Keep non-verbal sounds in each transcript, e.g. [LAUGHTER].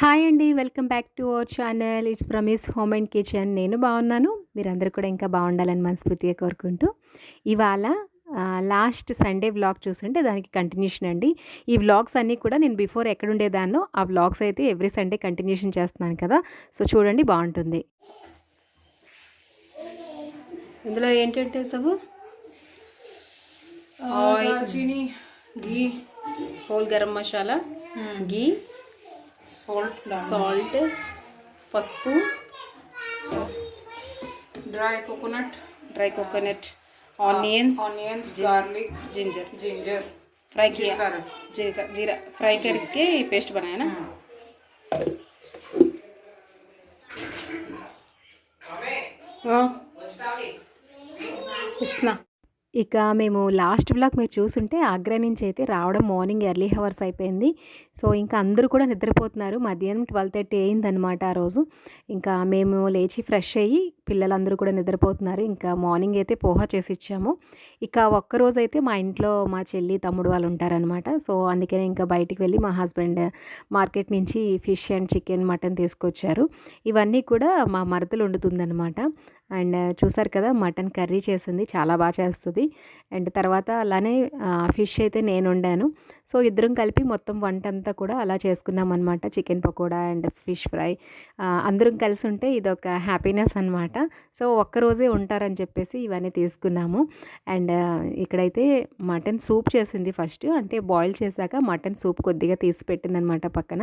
Hi అండి. Welcome back to our channel. It's promise home and kitchen. నేను బాగున్నాను. మీరందరూ కూడా ఇంకా బాగుండాలని మనస్ఫూర్తిగా కోరుకుంటూ ఇవాళ లాస్ట్ సండే వ్లాగ్ చూస్తుంటే దానికి కంటిన్యూషన్ అండి. ఈ వ్లాగ్స్ అన్నీ కూడా నేను బిఫోర్ ఎక్కడ ఉండేదాన్నో ఆ వ్లాగ్స్ అయితే ఎవ్రీ సండే కంటిన్యూషన్ చేస్తున్నాను కదా. సో చూడండి బాగుంటుంది. ఇందులో ఏంటంటే సబు oil. దాల్చీని ghee whole garam masala ghee salt salt పసుపు dry coconut dry coconut onions onions garlic ginger ginger fry किया जीरा जीरा जीरा फ्राई करके पेस्ट बनाया ना हाँ। ఇస్తున్నా ఇక మేము లాస్ట్ బ్లాక్ మీరు చూసుంటే ఆగ్రా నుంచి అయితే రావడం మార్నింగ్ ఎర్లీ హవర్స్ అయిపోయింది. సో ఇంకా అందరూ కూడా నిద్రపోతున్నారు. మధ్యాహ్నం ట్వెల్వ్ థర్టీ అయిందనమాట ఆ రోజు. ఇంకా మేము లేచి ఫ్రెష్ అయ్యి పిల్లలందరూ కూడా నిద్రపోతున్నారు. ఇంకా మార్నింగ్ అయితే పోహా చేసి ఇచ్చాము. ఇక ఒక్కరోజు అయితే మా ఇంట్లో మా చెల్లి తమ్ముడు వాళ్ళు ఉంటారనమాట సో అందుకనే ఇంకా బయటికి వెళ్ళి మా హస్బెండ్ మార్కెట్ నుంచి ఫిష్ అండ్ చికెన్ మటన్ తీసుకొచ్చారు. ఇవన్నీ కూడా మా మరదలు వండుతుందనమాట అండ్ చూసారు కదా మటన్ కర్రీ చేసింది చాలా బాగా చేస్తుంది. అండ్ తర్వాత అలానే ఫిష్ అయితే నేను వండాను. సో ఇద్దరం కలిపి మొత్తం వంట అంతా కూడా అలా చేసుకున్నాం అనమాట chicken pakoda and fish fry. అందరం కలిసి ఉంటే ఇది ఒక హ్యాపీనెస్ అనమాట సో ఒక్కరోజే ఉంటారని చెప్పేసి ఇవన్నీ తీసుకున్నాము. అండ్ ఇక్కడైతే మటన్ సూప్ చేసింది ఫస్ట్. అంటే బాయిల్ చేశాక మటన్ సూప్ కొద్దిగా తీసి పెట్టిందనమాట పక్కన.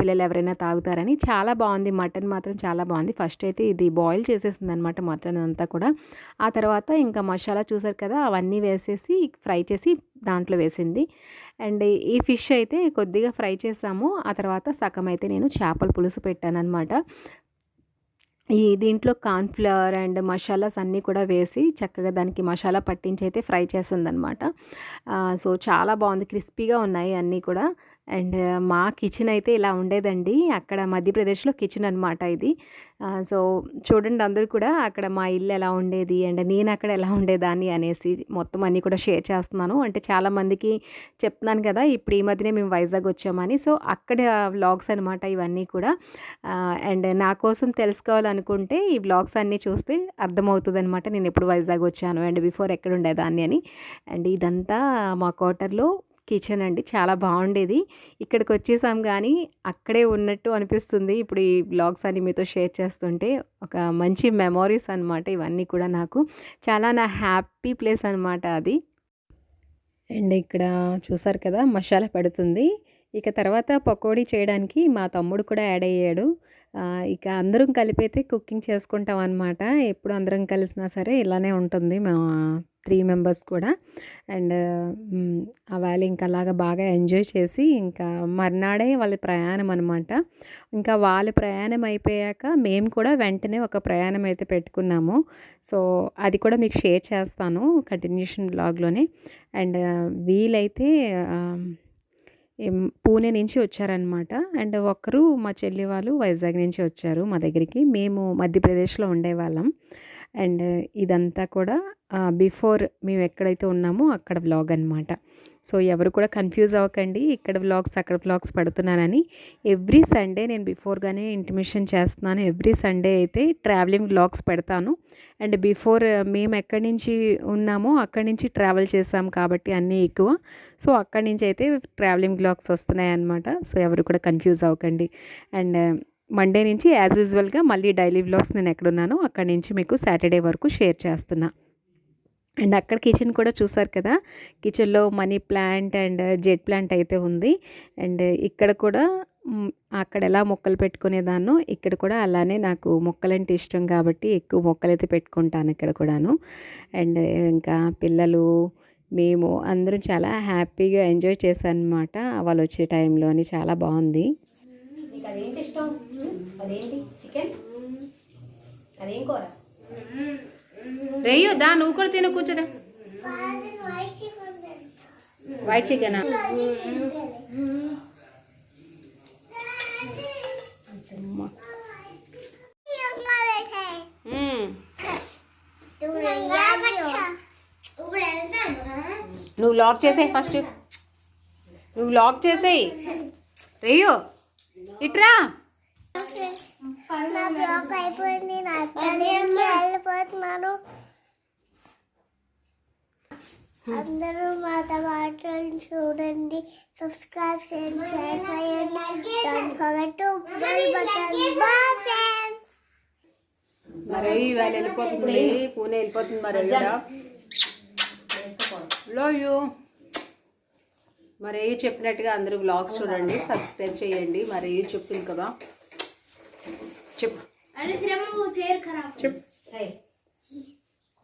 పిల్లలు ఎవరైనా తాగుతారని. చాలా బాగుంది. మటన్ మాత్రం చాలా బాగుంది. ఫస్ట్ అయితే ఇది బాయిల్ చేసేసింది అనమాట మటన్ అంతా కూడా. ఆ తర్వాత ఇంకా మసాలా చూసారు కదా అవన్నీ వేసేసి ఫ్రై చేసి దాంట్లో వేసింది. అండ్ ఈ ఫిష్ అయితే కొద్దిగా ఫ్రై చేసాము. ఆ తర్వాత సగం అయితే నేను చేపల పులుసు పెట్టాను అనమాట ఈ దీంట్లో కార్న్ఫ్లవర్ అండ్ మసాలాస్ అన్నీ కూడా వేసి చక్కగా దానికి మసాలా పట్టించి అయితే ఫ్రై చేసిందనమాట సో చాలా బాగుంది. క్రిస్పీగా ఉన్నాయి అన్నీ కూడా. అండ్ మా కిచెన్ అయితే ఇలా ఉండేదండి. అక్కడ మధ్యప్రదేశ్లో కిచెన్ అనమాట ఇది. సో చూడండి అందరూ కూడా అక్కడ మా ఇల్లు ఎలా ఉండేది అండ్ నేను అక్కడ ఎలా ఉండేదాన్ని అనేసి మొత్తం అన్నీ కూడా షేర్ చేస్తున్నాను. అంటే చాలామందికి చెప్తున్నాను కదా ఇప్పుడు ఈ మధ్యనే మేము వైజాగ్ వచ్చామని. సో అక్కడ వ్లాగ్స్ అనమాట ఇవన్నీ కూడా. అండ్ నా కోసం తెలుసుకోవాలనుకుంటే ఈ వ్లాగ్స్ అన్నీ చూస్తే అర్థమవుతుంది అనమాట నేను ఎప్పుడు వైజాగ్ వచ్చాను అండ్ బిఫోర్ ఎక్కడ ఉండేదాన్ని అని. అండ్ ఇదంతా మా క్వార్టర్లో కిచెన్ అండి. చాలా బాగుండేది ఇక్కడికి వచ్చేసాం కానీ అక్కడే ఉన్నట్టు అనిపిస్తుంది. ఇప్పుడు ఈ బ్లాగ్స్ అన్ని మీతో షేర్ చేస్తుంటే ఒక మంచి మెమోరీస్ అనమాట ఇవన్నీ కూడా నాకు. చాలా నా హ్యాపీ ప్లేస్ అనమాట అది. అండ్ ఇక్కడ చూసారు కదా మసాలా పడుతుంది. ఇక తర్వాత పకోడీ చేయడానికి మా తమ్ముడు కూడా యాడ్ అయ్యాడు. ఇక అందరం కలిపి అయితే కుకింగ్ చేసుకుంటాం అనమాట ఎప్పుడు అందరం కలిసినా సరే ఇలానే ఉంటుంది మా త్రీ మెంబర్స్ కూడా. అండ్ ఆ వ్యాలీ ఇంకా అలాగా బాగా ఎంజాయ్ చేసి ఇంకా మర్నాడే వాళ్ళ ప్రయాణం అనమాట ఇంకా వాళ్ళ ప్రయాణం అయిపోయాక మేము కూడా వెంటనే ఒక ప్రయాణం అయితే పెట్టుకున్నాము. సో అది కూడా మీకు షేర్ చేస్తాను కంటిన్యూషన్ బ్లాగ్లోనే. అండ్ వీలైతే పూణే నుంచి వచ్చారనమాట అండ్ ఒకరు మా చెల్లి వాళ్ళు వైజాగ్ నుంచి వచ్చారు మా దగ్గరికి. మేము మధ్యప్రదేశ్లో ఉండేవాళ్ళం. అండ్ ఇదంతా కూడా బిఫోర్ మేము ఎక్కడైతే ఉన్నామో అక్కడ వ్లాగ్ అనమాట సో ఎవరు కూడా కన్ఫ్యూజ్ అవ్వకండి ఇక్కడ వ్లాగ్స్ అక్కడ వ్లాగ్స్ పడుతున్నానని ఎవ్రీ సండే నేను బిఫోర్గానే ఇంటిమేషన్ చేస్తున్నాను. ఎవ్రీ సండే అయితే ట్రావెలింగ్ వ్లాగ్స్ పెడతాను. అండ్ బిఫోర్ మేము ఎక్కడి నుంచి ఉన్నామో అక్కడి నుంచి ట్రావెల్ చేసాం కాబట్టి అన్నీ ఎక్కువ. సో అక్కడి నుంచి అయితే ట్రావెలింగ్ వ్లాగ్స్ వస్తున్నాయి అనమాట సో ఎవరు కూడా కన్ఫ్యూజ్ అవ్వకండి. అండ్ మండే నుంచి యాజ్ యూజువల్గా మళ్ళీ డైలీ బ్లాగ్స్ నేను ఎక్కడున్నానో అక్కడి నుంచి మీకు సాటర్డే వరకు షేర్ చేస్తున్నా. అండ్ అక్కడ కిచెన్ కూడా చూసారు కదా? కిచెన్లో money plant and jade plant అయితే ఉంది. అండ్ ఇక్కడ కూడా అక్కడ ఎలా మొక్కలు పెట్టుకునేదాన్నో ఇక్కడ కూడా అలానే నాకు మొక్కలంటే ఇష్టం కాబట్టి ఎక్కువ మొక్కలు అయితే పెట్టుకుంటాను ఇక్కడ కూడాను. అండ్ ఇంకా పిల్లలు మేము అందరం చాలా హ్యాపీగా ఎంజాయ్ చేశాను అనమాట వాళ్ళు వచ్చే టైంలోని చాలా బాగుంది. నీకు అదేంటి ఇష్టం? అదేంటి? చికెన్? అదేం కూర? రేయో దా నువ్వు కూడా తిన కూర్చోదా వైట్ చికెనా నువ్వు లాక్ చేసేయి ఫస్ట్ నువ్వు లాక్ చేసేయి. రేయో ఇట్రా. నా బ్లాగ్ అయిపోయింది నా అత్తలింటికి వెళ్ళిపోతున్నాను. అందరూ మా మాటలు చూడండి సబ్స్క్రైబ్ చేయండి షేర్ చేయండి. Don't forget to bell button bye friends మరి ఇవాళ వెళ్ళిపోతుంది పూణే వెళ్ళిపోతుంది మరి లోయు మరి ఏ చెప్పినట్టుగా అందరూ బ్లాగ్స్ చూడండి సబ్స్క్రైబ్ చేయండి. మరి ఏ చెప్పింది కదా. చెప్పు. చెప్పు.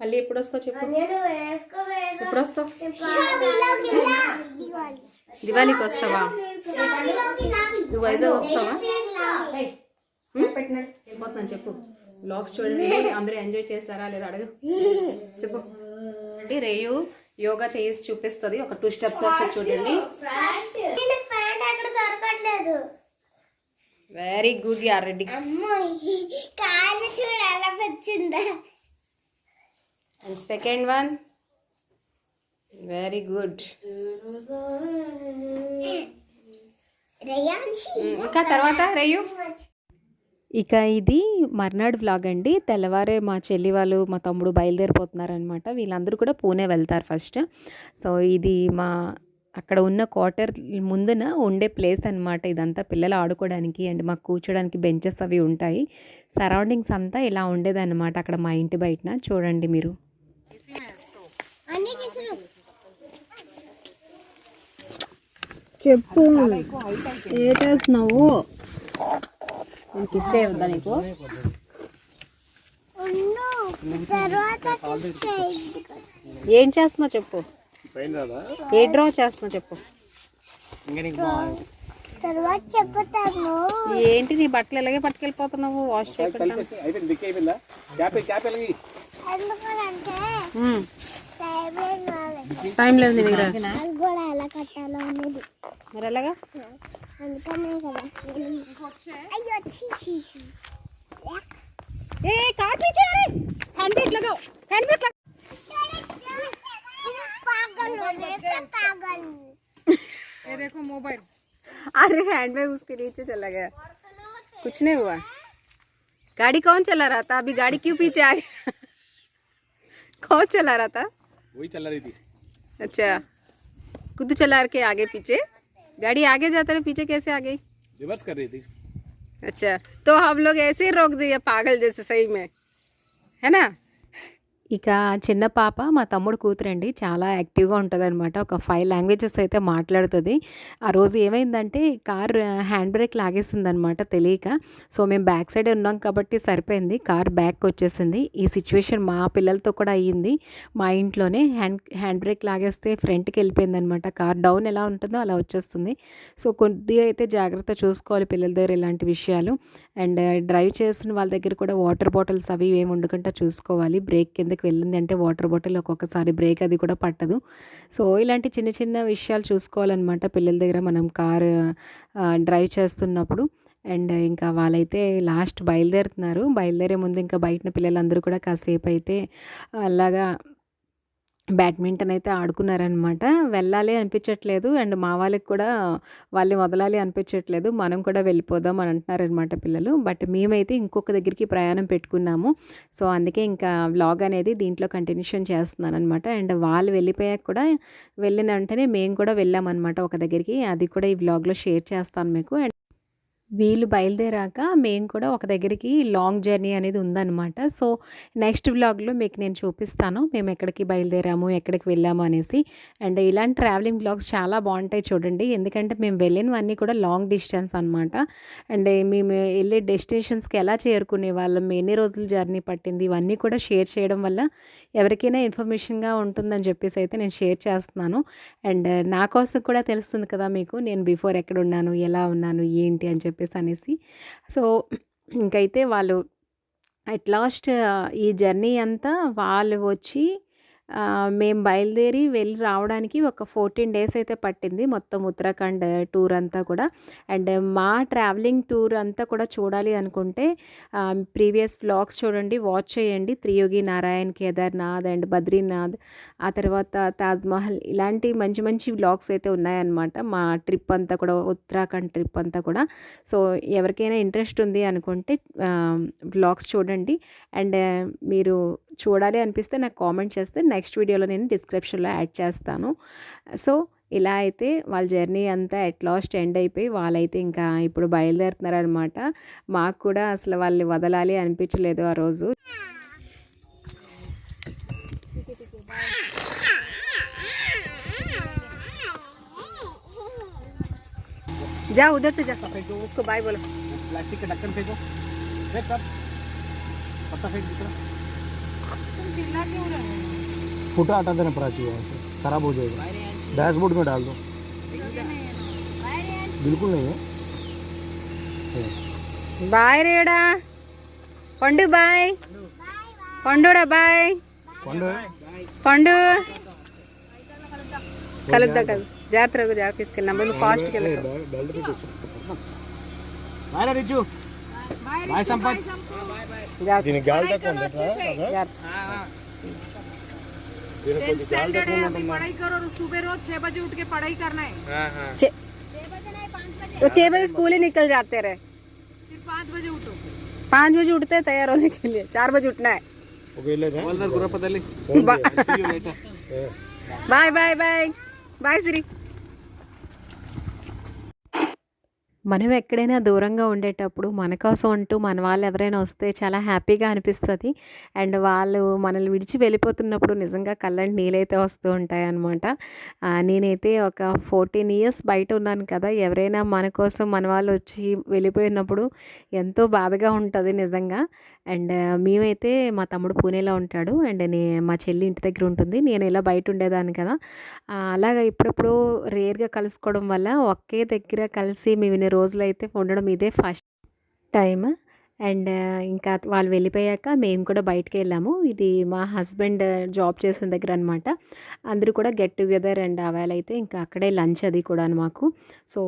మళ్ళీ ఎప్పుడు వస్తావు చెప్పు ఎప్పుడు వస్తావు దివాళీకి వస్తావా? నువ్వు వైజాగ్ వస్తావా? వెళ్ళిపోతున్నాను చెప్పు. బ్లాగ్స్ చూడండి. అందరూ ఎంజాయ్ చేస్తారా లేదా అడగు. చెప్పు. అంటే రేయు యోగా చేసి చూపిస్తుంది. ఒక టూ స్టెప్స్ వస్తే చూడండి. వెరీ గుడ్ యార్ Reddy and second one very good ఇంకా తర్వాత రేయు. ఇక ఇది మర్నాడు వ్లాగ్ అండి. తెల్లవారే మా చెల్లి వాళ్ళు మా తమ్ముడు బయలుదేరిపోతున్నారనమాట వీళ్ళందరూ కూడా పూణే వెళ్తారు ఫస్ట్ సో ఇది మా అక్కడ ఉన్న క్వార్టర్ ముందున ఉండే ప్లేస్ అన్నమాట ఇదంతా పిల్లలు ఆడుకోవడానికి అండ్ మాకు కూర్చోడానికి బెంచెస్ అవి ఉంటాయి. సరౌండింగ్స్ అంతా ఇలా ఉండేదన్నమాట అక్కడ మా ఇంటి బయటన. చూడండి మీరు. చెప్పు ఏ చేస్తున్నావు నేను కిస్ చేయవద్దా నీకు? చేయండి ఏం చేస్తున్నావు చెప్పు. ఏ డ్రా చేస్తున్నావు చెప్పు. ఏంటి నీ బట్టలు ఎలాగే పట్టుకెళ్ళిపోతున్నావు? వాష్ చేయకుండా టైం లేదు నీ దగ్గర. కట్టాలో మరి అలాగా కదా అయ్యో ఏ अरे हैंड बैग उसके नीचे चला गया। कुछ नहीं हुआ। गाड़ी कौन चला रहा था? अभी गाड़ी क्यों पीछे आ गया? कौन चला रहा था? वही चला रही थी। अच्छा। खुद चला के आगे पीछे। गाड़ी आगे जाता है पीछे कैसे आ गई? रिवर्स कर रही थी। अच्छा तो हम लोग ऐसे ही रोक दिए पागल जैसे सही में। है ना? ఇక చిన్న పాప మా తమ్ముడు కూతురండి చాలా యాక్టివ్గా ఉంటుంది అనమాట ఒక ఫైవ్ లాంగ్వేజెస్ అయితే మాట్లాడుతుంది. ఆ రోజు ఏమైందంటే కార్ హ్యాండ్ బ్రేక్ లాగేసిందనమాట తెలియక. సో మేము బ్యాక్ సైడ్ ఉన్నాం కాబట్టి సరిపోయింది. కార్ బ్యాక్ వచ్చేసింది. ఈ సిచ్యువేషన్ మా పిల్లలతో కూడా అయ్యింది. మా ఇంట్లోనే హ్యాండ్ హ్యాండ్ బ్రేక్ లాగేస్తే ఫ్రంట్కి వెళ్ళిపోయింది అనమాట కార్ డౌన్ ఎలా ఉంటుందో అలా వచ్చేస్తుంది. సో కొద్దిగా అయితే జాగ్రత్త చూసుకోవాలి పిల్లల దగ్గర ఇలాంటి విషయాలు. అండ్ డ్రైవ్ చేస్తున్న వాళ్ళ దగ్గర కూడా వాటర్ బాటిల్స్ అవి ఏమి ఉండకుండా చూసుకోవాలి. బ్రేక్ కిందకి వెళ్ళింది అంటే వాటర్ బాటిల్ ఒక్కొక్కసారి బ్రేక్ అది కూడా పట్టదు. సో ఇలాంటి చిన్న చిన్న విషయాలు చూసుకోవాలన్నమాట పిల్లల దగ్గర మనం కార్ డ్రైవ్ చేస్తున్నప్పుడు. అండ్ ఇంకా వాళ్ళైతే లాస్ట్ బయలుదేరుతున్నారు. బయలుదేరే ముందు ఇంకా బయటన పిల్లలందరూ కూడా కాసేపు అయితే అలాగా బ్యాడ్మింటన్ అయితే ఆడుకున్నారనమాట. వెళ్ళాలి అనిపించట్లేదు. అండ్ మా వాళ్ళకి కూడా వాళ్ళని వదలాలి అనిపించట్లేదు. మనం కూడా వెళ్ళిపోదాం అని అంటున్నారనమాట పిల్లలు. బట్ మేమైతే ఇంకొక దగ్గరికి ప్రయాణం పెట్టుకున్నాము. సో అందుకే ఇంకా వ్లాగ్ అనేది దీంట్లో కంటిన్యూషన్ చేస్తున్నాను అనమాట అండ్ వాళ్ళు వెళ్ళిపోయాక కూడా వెళ్ళిన వెంటనే మేము కూడా వెళ్ళామన్నమాట ఒక దగ్గరికి. అది కూడా ఈ వ్లాగ్లో షేర్ చేస్తాను మీకు. అండ్ వీళ్ళు బయలుదేరాక మేము కూడా ఒక దగ్గరికి లాంగ్ జర్నీ అనేది ఉందన్నమాట. సో నెక్స్ట్ వ్లాగ్లో మీకు నేను చూపిస్తాను మేము ఎక్కడికి బయలుదేరాము ఎక్కడికి వెళ్ళాము అనేసి. అండ్ ఇలాంటి ట్రావెలింగ్ బ్లాగ్స్ చాలా బాగుంటాయి చూడండి. ఎందుకంటే మేము వెళ్ళినవన్నీ కూడా లాంగ్ డిస్టెన్స్ అనమాట అండ్ మేము వెళ్ళే డెస్టినేషన్స్కి ఎలా చేరుకునే వాళ్ళం ఎన్ని రోజులు జర్నీ పట్టింది ఇవన్నీ కూడా షేర్ చేయడం వల్ల ఎవరికైనా ఇన్ఫర్మేషన్గా ఉంటుందని చెప్పేసి అయితే నేను షేర్ చేస్తున్నాను. అండ్ నా కోసం కూడా తెలుస్తుంది కదా మీకు నేను బిఫోర్ ఎక్కడ ఉన్నాను ఎలా ఉన్నాను ఏంటి అని చెప్పేసి అనేసి. సో ఇంకైతే వాళ్ళు అట్ లాస్ట్ ఈ జర్నీ అంతా వాళ్ళు వచ్చి మేము బయలుదేరి వెళ్ళి రావడానికి ఒక ఫోర్టీన్ డేస్ అయితే పట్టింది మొత్తం ఉత్తరాఖండ్ టూర్ అంతా కూడా. అండ్ మా ట్రావెలింగ్ టూర్ అంతా కూడా చూడాలి అనుకుంటే ప్రీవియస్ వ్లాగ్స్ చూడండి వాచ్ చేయండి. త్రియోగి నారాయణ్ కేదార్నాథ్ అండ్ బద్రీనాథ్ ఆ తర్వాత తాజ్మహల్ ఇలాంటి మంచి మంచి వ్లాగ్స్ అయితే ఉన్నాయన్నమాట. మా ట్రిప్ అంతా కూడా ఉత్తరాఖండ్ ట్రిప్ అంతా కూడా. సో ఎవరికైనా ఇంట్రెస్ట్ ఉంది అనుకుంటే వ్లాగ్స్ చూడండి. అండ్ మీరు చూడాలి అనిపిస్తే నాకు కామెంట్ చేస్తే నెక్స్ట్ వీడియోలో నేను డిస్క్రిప్షన్లో యాడ్ చేస్తాను సో ఇలా అయితే వాళ్ళ జర్నీ అంతా ఎట్ లాస్ట్ ఎండ్ అయిపోయి వాళ్ళైతే ఇంకా ఇప్పుడు బయలుదేరుతున్నారనమాట మాకు కూడా అసలు వాళ్ళని వదలాలి అనిపించలేదు ఆ రోజు जा उधर से जा उसको बाय बोलो प्लास्टिक का ढक्कन फेंको फेंक सब पत्ता फेंक दूसरा तुम चिल्ला क्यों रहे हो फूटा आटा देना पड़ा चाहिए यहाँ से ख़राब हो जाएगा। डैशबोर्ड में डाल दो। बिल्कुल नहीं है। बाय रेड़ा पंडू बाय पंडोड़ा बाय पंडू पंडू कलुद्दा कल दिन गाल तक कर ಕೆಲಸ है ಸಂಪತ್ हाँ। स्टैंडर्ड है अभी पढ़ाई करो और सुबह रोज छह बजे उठ के पढ़ाई करना है। तो छह बजे स्कूल ही निकल जाते रहे। फिर पाँच बजे उठो। पाँच बजे उठते हैं तैयार होने के लिए चार बजे उठना है। [LAUGHS] Bye bye bye. Bye Shri. మనం ఎక్కడైనా దూరంగా ఉండేటప్పుడు మన కోసం అంటూ మన వాళ్ళు ఎవరైనా వస్తే చాలా హ్యాపీగా అనిపిస్తుంది. అండ్ వాళ్ళు మనల్ని విడిచి వెళ్ళిపోతున్నప్పుడు నిజంగా కళ్ళంటి నీళ్ళైతే వస్తూ ఉంటాయన్నమాట. నేనైతే ఒక ఫోర్టీన్ ఇయర్స్ బయట ఉన్నాను కదా ఎవరైనా మన కోసం మన వాళ్ళు వచ్చి వెళ్ళిపోయినప్పుడు ఎంతో బాధగా ఉంటుంది నిజంగా. అండ్ మేమైతే మా తమ్ముడు పూణేలో ఉంటాడు. అండ్ నే మా చెల్లి ఇంటి దగ్గర ఉంటుంది. నేను ఇలా బయట ఉండేదాన్ని కదా. అలాగా ఇప్పుడప్పుడు రేర్గా కలుసుకోవడం వల్ల ఒకే దగ్గర కలిసి మేము రోజులైతే అయితే ఉండడం ఇదే ఫస్ట్ టైం అండ్ ఇంకా వాళ్ళు వెళ్ళిపోయాక మేము కూడా బయటికి వెళ్ళాము. ఇది మా హస్బెండ్ జాబ్ చేసిన దగ్గర అనమాట అందరూ కూడా గెట్ టుగెదర్ అండ్ అవేళ అయితే ఇంకా అక్కడే లంచ్ అది కూడా మాకు. సో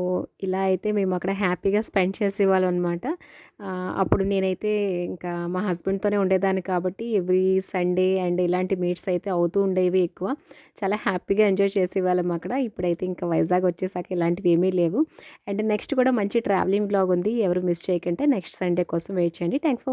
ఇలా అయితే మేము అక్కడ హ్యాపీగా స్పెండ్ చేసేవాళ్ళం అనమాట అప్పుడు నేనైతే ఇంకా మా హస్బెండ్తోనే ఉండేదాన్ని కాబట్టి ఎవ్రీ సండే అండ్ ఇలాంటి మీట్స్ అయితే అవుతూ ఉండేవి ఎక్కువ. చాలా హ్యాపీగా ఎంజాయ్ చేసేవాళ్ళం అక్కడ. ఇప్పుడైతే ఇంకా వైజాగ్ వచ్చేసాక ఇలాంటివి ఏమీ లేవు. అండ్ నెక్స్ట్ కూడా మంచి ట్రావెలింగ్ బ్లాగ్ ఉంది. ఎవరు మిస్ చేయకంటే నెక్స్ట్ సండే కోసం వెయిట్ చేయండి థ్యాంక్స్ ఫర్